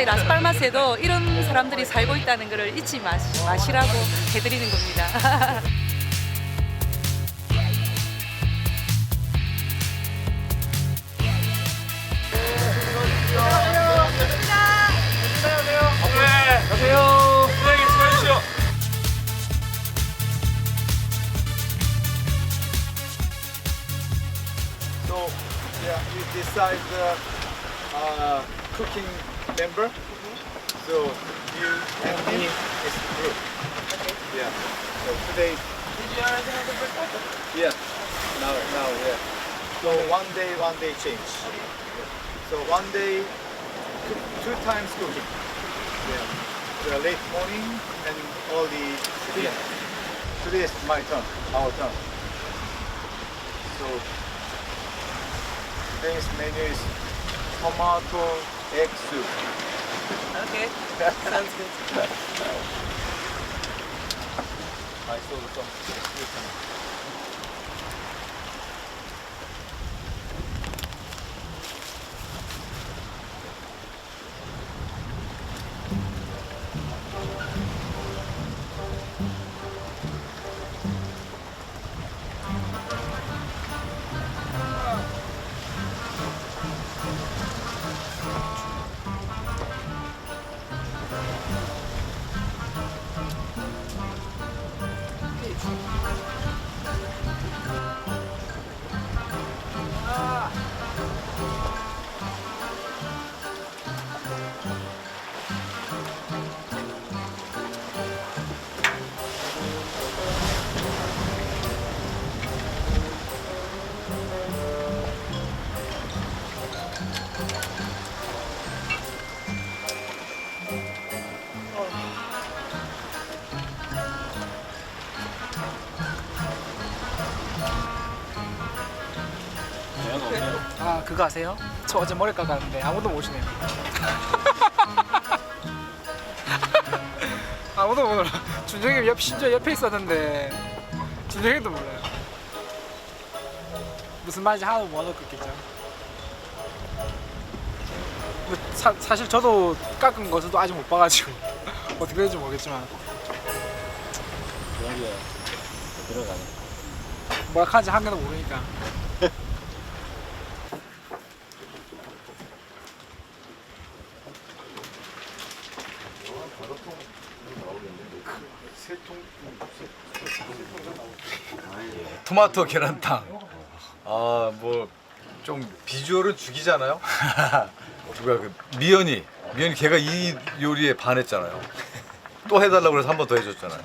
이 라스팔마스에도 이런 사람들이 살고 있다는 것을 잊지 마시, 마시라고 해드리는 겁니다. Member. So, you and me is the group. Yeah. So today. Did you already have the breakfast? Yeah. Now, now, yeah. So one day, one day change. Okay. So one day, cook, two times cooking. Yeah. The late morning and early dinner. Today is my turn, our turn. So Today's menu is tomato egg soup. Okay. Sounds good. I saw some. 그거 아세요? 저 어제 머리 깎았는데 아무도 모르시네요 아무도 몰라. 준영이 옆 심지어 옆에 있었는데 준영이도 몰라요. 무슨 말인지 하나도 못 알아듣겠죠. 뭐 사, 사실 저도 깎은 것도 아직 못 봐가지고 어떻게 될지 모르겠지만. 여기에 들어가네. 뭐라 하는지 한 개도 모르니까 토마토 계란탕. 아, 뭐 좀 비주얼은 죽이잖아요. 누가 그 미연이, 미연이 걔가 이 요리에 반했잖아요. 또 해달라고 그래서 한 번 더 해줬잖아요.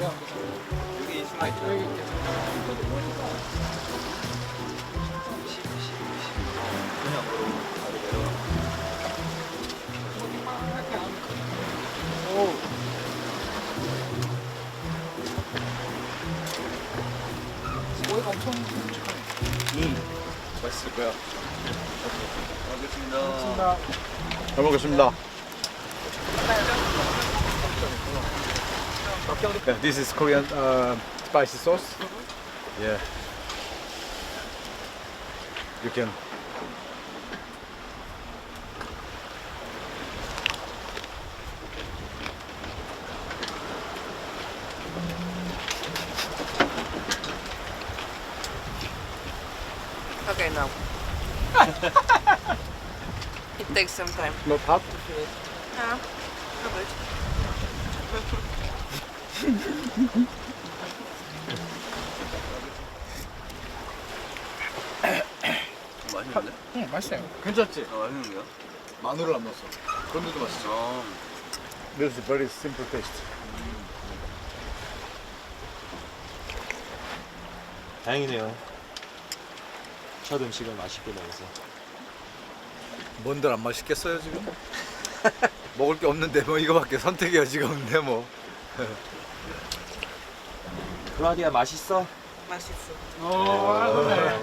여기 숨어 있잖아. 여기 엄청 촉촉하네 맛있을 거야. 알겠습니다. 나잘 먹겠습니다. Yeah, this is Korean uh, spicy sauce. Yeah. You can. Okay, now. it takes some time. No pop? Yeah, 맛있는데? 응, 맛있어요. 괜찮지? 아, 맛있는 거야? 마늘을 안 넣었어. 그런데도 맛있어. 어. This is very simple taste. 다행이네요. 첫 음식을 맛있게 먹어서. 뭔들 안 맛있겠어요 지금? 먹을 게 없는데 뭐 이거밖에 선택의 여지가 없네 뭐. 클라우디아 맛있어? 맛있어. 어, 네.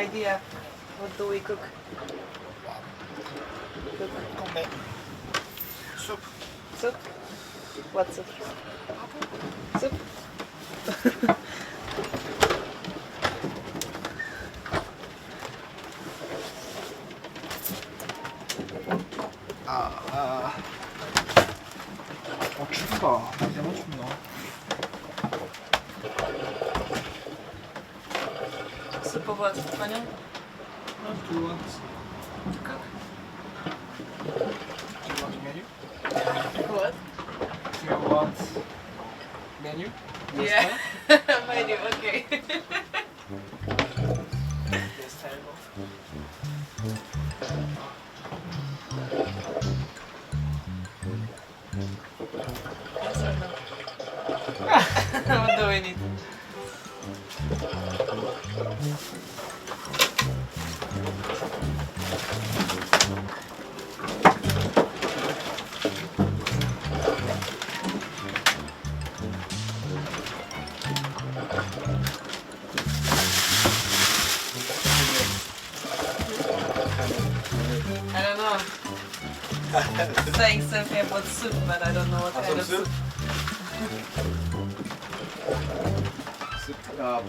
Idea what do we cook? Cook. Soup. Soup? What soup? Soup? Saying something about soup, but I don't know what kind of soup. Uh,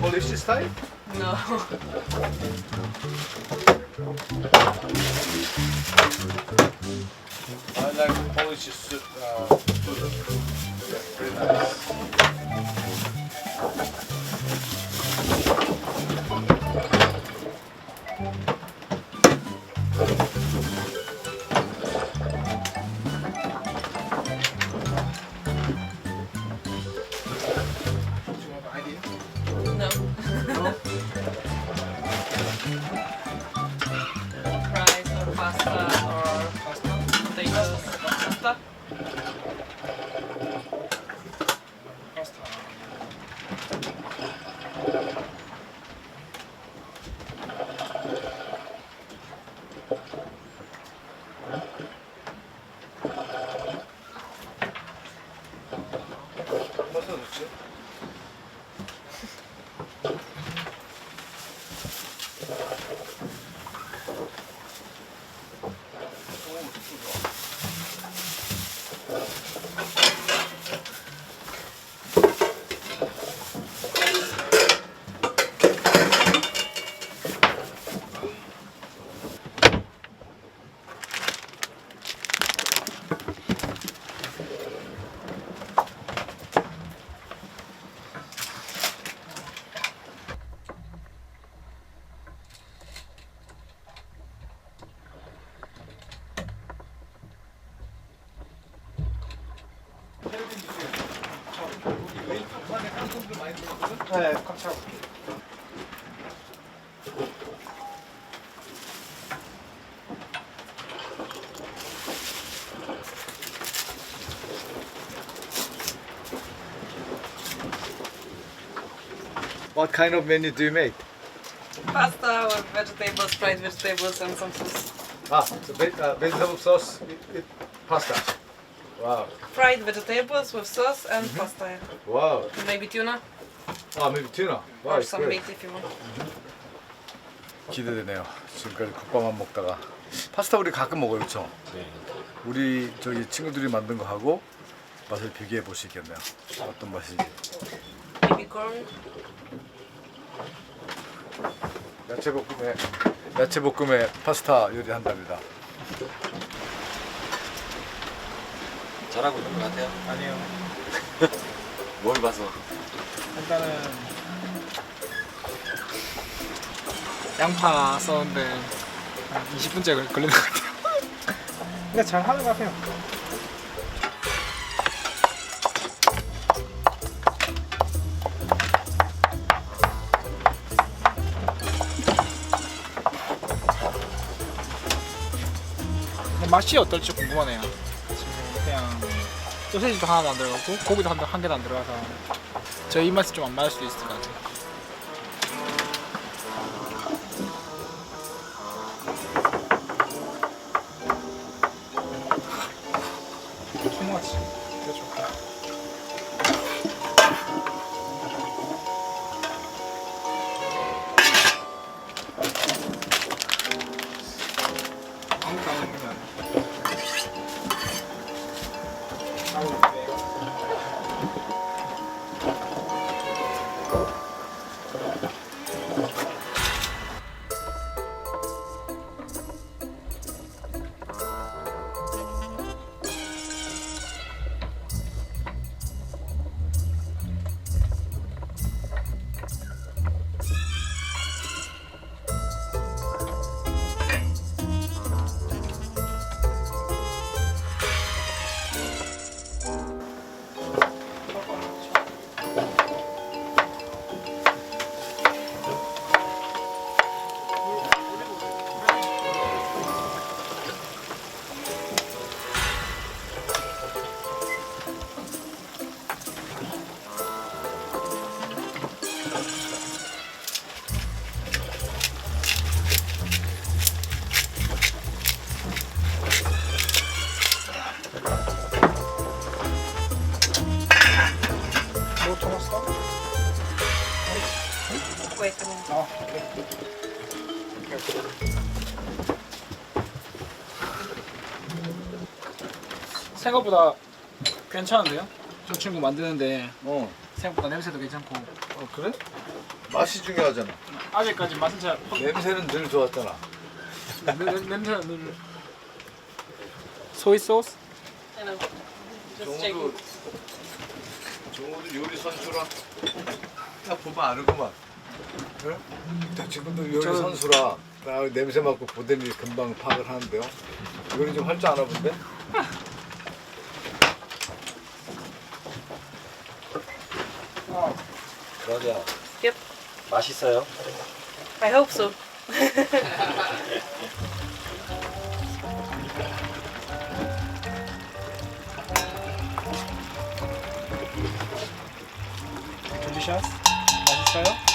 Polish style? No. I like Polish soup. Uh, food. Very nice. 네, 깜짝. What kind of menu do you make? Pasta or vegetables, fried vegetables and some sauce. Ah, so ve- uh, vegetable sauce with, with pasta. Wow. Fried vegetables with sauce and pasta. yeah. Wow. Maybe tuna. 아, maybe tuna. or some meat if you want. 기대되네요. 지금까지 국밥만 먹다가 파스타 우리 가끔 먹어요, 그렇죠? 네. 우리 저기 친구들이 만든 거 하고 맛을 비교해 볼수 있겠네요. 어떤 맛인지. Baby corn. 야채 볶음에 야채 볶음에 파스타 요리한답니다. 잘하고 있는 것 같아요. 아니요. 뭘 봐서? 일단은 양파 써는데 한 20분째 걸- 걸리는 것 같아요. 근데 잘 하는 것 같아요. 근데 맛이 어떨지 궁금하네요. 지금 그냥 소세지도 하나도 안 들어가고 고기도 한, 한 개도 안 들어가서 저 입맛이 좀안 맞을 수도 있을 것 같아요. 생각보다 괜찮은데요? 저 친구 만드는데 어, 생각보다 냄새도 괜찮고 어 그래? 맛이 중요하잖아. 아직까지 맛은 잘 냄새는 늘 좋았잖아. 냄- 냄- 냄새는 늘 소이 소스? I know. Just checking. 정우도 요리 선수라. 딱 보면 아는구만. 그래? 저 친구도 요리 저는- 선수라. 나 냄새 맡고 보더니 금방 파악을 하는데요. 요리 좀 할 줄 아나 본데? 클라우디아. Yep. 맛있어요? I hope so. 델리셔스? 맛있어요?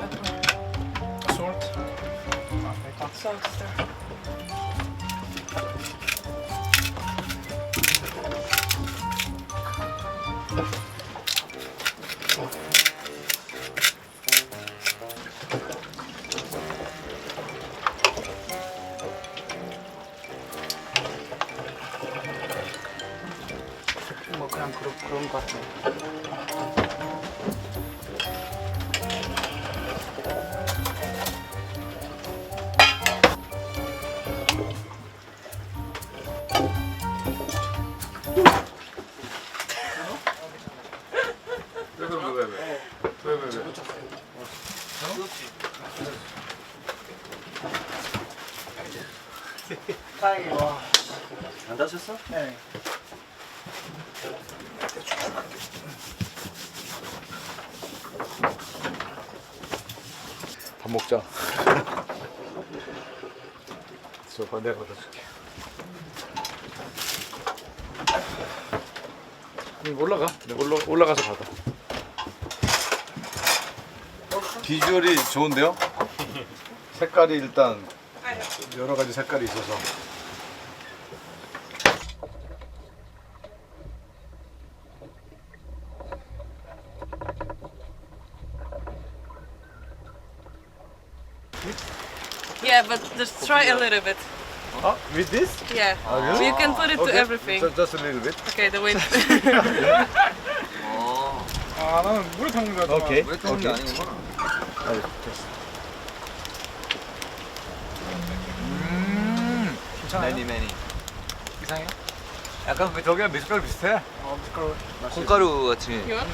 Een soort. Saus. 안 다쳤어? 네 밥 먹자. 그럼 내가 갖다 줄게. 응, 올라가. 내가 올라, 올라가서 받아. 비주얼이 좋은데요? 색깔이 일단 여러 가지 색깔이 있어서. Yeah, but just try a little bit. 아, with this? Yeah. 아, You can put it to everything. Just, just a little bit. Okay, the wind. 어, 아 나는 물에 담근 거 같아. 오케이. 왜 뜨는 게 아니구나. 음, 괜찮아요? 매니 매니. 이상해요? 약간 그 저기랑 미숫가루 비슷해. 어 미끄러워. 콩가루 같이. you want?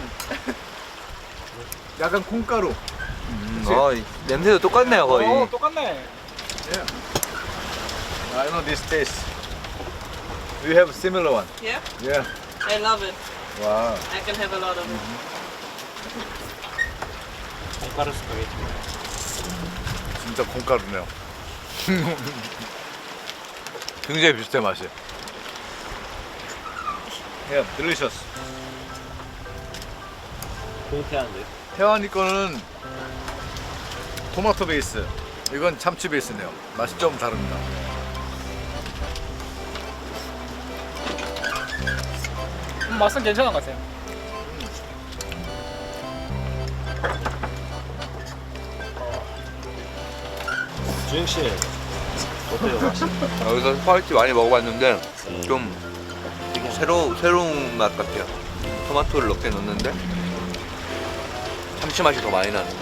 약간 콩가루. 어, 이 냄새도 똑같네요 거의. 어 똑같네. I know this taste. We have similar one. Yeah. Yeah. I love it. 와. I can have a lot of it. 콩가루 스파게티. 진짜 콩가루네요. 굉장히 비슷해 맛이. Yeah, delicious. 공태한데. 태환이 거는 토마토 베이스. 이건 참치 베이스네요. 맛이 좀 다릅니다. 음, 맛은 괜찮은 것 같아요. 주영 씨 어때요 맛이? 여기서 스파게티 많이 먹어봤는데 좀 새로 새로운 맛 같아요. 토마토를 넣게 넣는데 참치 맛이 더 많이 나는 거.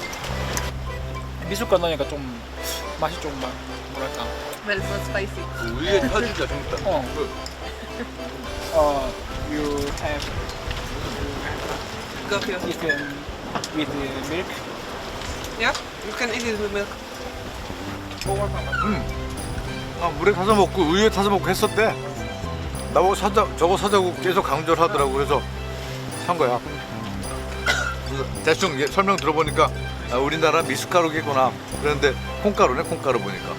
미숫가루 넣으니까 좀 맛이 좀 막, 뭐랄까. It's not spicy. 그 위에 터진다 재밌다. 어. 어, you have Got you. eaten with milk. Yeah. You can eat it with milk. 아, 물에 타서 먹고 우유에 타서 먹고 했었대. 나보고 사자 저거 사자고 계속 강조를 하더라고 그래서 산 거야. 그래서 대충 얘 설명 들어보니까 아, 우리나라 미숫가루겠구나. 그런데 콩가루네 콩가루 보니까.